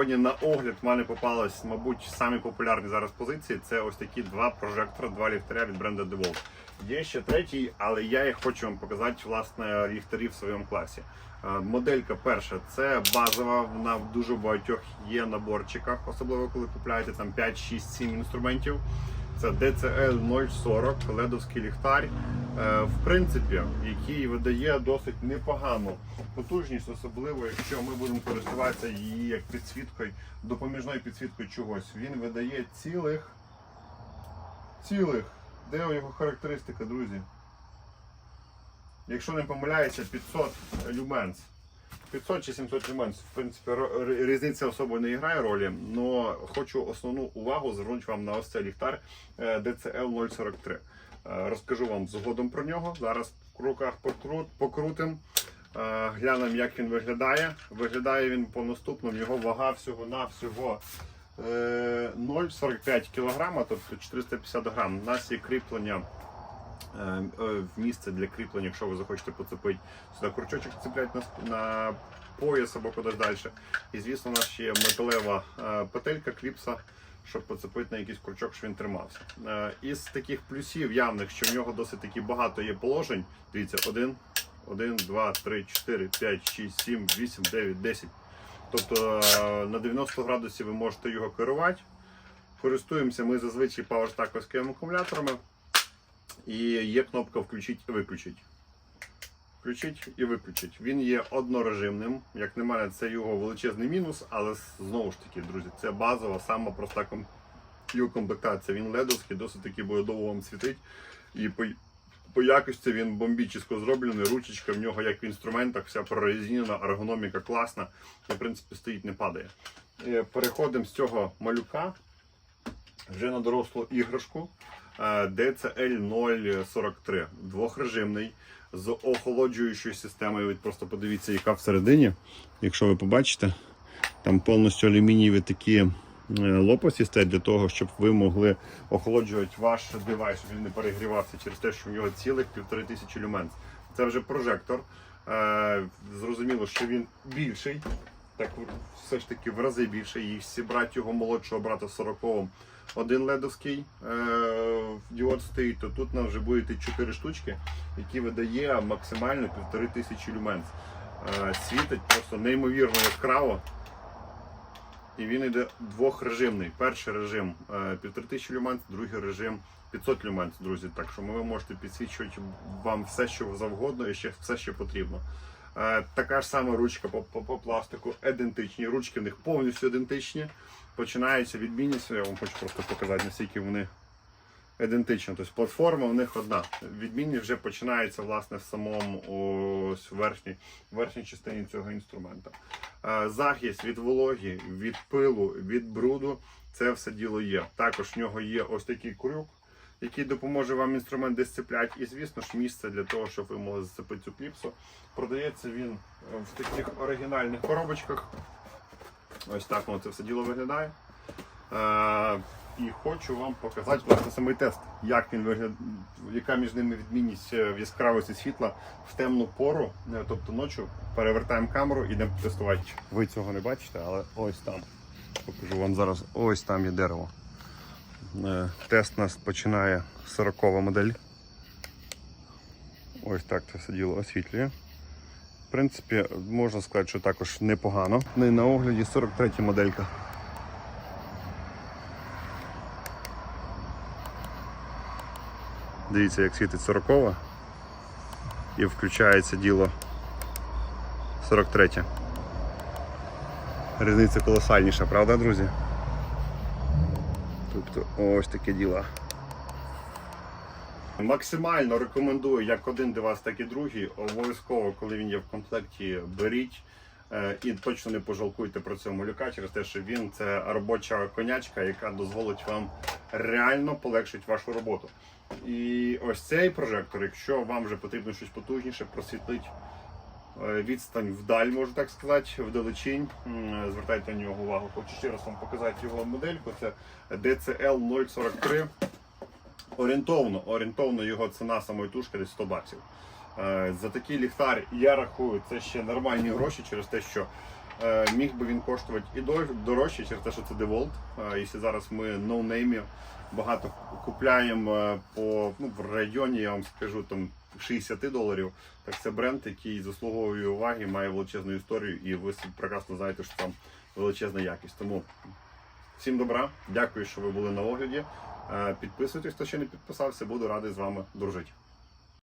Сьогодні на огляд в мене попались, мабуть, самі популярні зараз позиції. Це ось такі два прожектори, два ліхтаря від бренду DeWalt. Є ще третій, але я їх хочу вам показати власне ліхтарі в своєму класі. Е, Моделька перша це базова, вона в дуже багатьох є наборчиках, особливо коли купляєте там 5, 6, 7 інструментів. Це DCL 040, ледовський ліхтар, е, в принципі, який видає досить непогану потужність, особливо якщо ми будемо користуватися її як підсвіткою, допоміжною підсвіткою чогось. Він видає цілих. Цілих. Де його характеристика, друзі? Якщо не помиляюся, 500 люменс. 500 чи 700 люменс. В принципі, різниця особо не грає ролі, але хочу основну увагу звернути вам на ось цей ліхтар е, DCL 043. Е, Розкажу вам згодом про нього. Зараз в руках покрут, покрутим. Е, Глянемо, як він виглядає. Виглядає він по наступному. Його вага всього-навсього е, 0,45 кг, тобто 450 грам. У нас є кріплення е, е, в місце для кріплення, якщо ви захочете поцепити сюди крючочок, цеплять на, на пояс або кудись далі. І звісно, у нас ще є металева е, петелька кліпса, щоб поцепити на якийсь крючок, щоб він тримався. Е, Із таких плюсів явних, що в нього досить таки багато є положень. Дивіться, 1, 1, 2, 3, 4, 5, 6, 7, 8, 9, 10. Тобто е, на 90 градусів ви можете його керувати. Користуємося ми зазвичай пауертаковськими акумуляторами. І є кнопка включити і виключити. Включить і виключить. Він є однорежимним. Як на мене, це його величезний мінус, але знову ж таки, друзі, це базова, сама проста його комплектація. Він ледовський, досить таки буде довго вам світить. І по, по якості він бомбічно зроблений. Ручечка в нього, як в інструментах, вся прорезинена, ергономіка класна. В принципі, стоїть, не падає. Е, Переходимо з цього малюка вже на дорослу іграшку. Е, DCL 043, двохрежимний з охолоджуючою системою. Ви просто подивіться, яка всередині. Якщо ви побачите, там повністю алюмінієві такі е, лопасті стоять для того, щоб ви могли охолоджувати ваш девайс, щоб він не перегрівався через те, що в нього цілих півтори тисячі люменс. Це вже прожектор. Е, Зрозуміло, що він більший. Так все ж таки в рази більше. І всі брати його молодшого брата 40 один ледовський е, діод стоїть, то тут нам вже буде 4 штучки, які видає максимально 1500 люменс. Е, світить просто неймовірно яскраво. І він йде двохрежимний. Перший режим е, 1500 люменс, другий режим 500 люменс, друзі. Так що ви можете підсвічувати вам все, що завгодно і ще все, що потрібно. Е, Така ж сама ручка по, по, по пластику, ідентичні. Ручки в них повністю ідентичні. Починається відмінність. Я вам хочу просто показати, наскільки вони ідентичні. Тобто платформа в них одна. Відмінність вже починається власне в самому ось верхній, верхній частині цього інструмента. Е, Захист від вологі, від пилу, від бруду. Це все діло є. Також в нього є ось такий крюк, який допоможе вам інструмент дисципляти. І, звісно ж, місце для того, щоб ви могли зацепити цю кліпсу. Продається він е, в таких оригінальних коробочках. Ось так воно це все діло виглядає. Е, і хочу вам показати власне самий тест, як він виглядає, яка між ними відмінність е, в яскравості світла в темну пору, е, тобто ночі. Перевертаємо камеру і йдемо тестувати. Ви цього не бачите, але ось там. Покажу вам зараз, ось там є дерево. Е, Тест нас починає 40 модель. Ось так це все діло освітлює. В принципі, можна сказати, що також непогано. Ну і на огляді 43 моделька. Дивіться, як світить 40 і включається діло 43. Різниця колосальніша, правда, друзі? Тобто ось таке діло. Максимально рекомендую як один девайс, так і другий. Обов'язково, коли він є в комплекті, беріть. Е, І точно не пожалкуйте про цього малюка через те, що він це робоча конячка, яка дозволить вам реально полегшити вашу роботу. І ось цей прожектор, якщо вам вже потрібно щось потужніше, просвітлить відстань вдаль, можу так сказати, вдалечінь. Звертайте на нього увагу. Хочу ще раз вам показати його модельку. Це DCL 043. Орієнтовно, орієнтовно його ціна самої тушки десь 100 баксів. Е, За такий ліхтар я рахую, це ще нормальні гроші через те, що Е, Міг би він коштувати і дорожче через те, що це. Е, Якщо зараз ми ноунеймі багато купляємо е, по ну, в районі, я вам скажу там 60 доларів. Так це бренд, який заслуговує уваги, має величезну історію, і ви прекрасно знаєте, що там величезна якість. Тому всім добра, дякую, що ви були на огляді. Е, Підписуйтесь, хто ще не підписався, буду радий з вами дружити.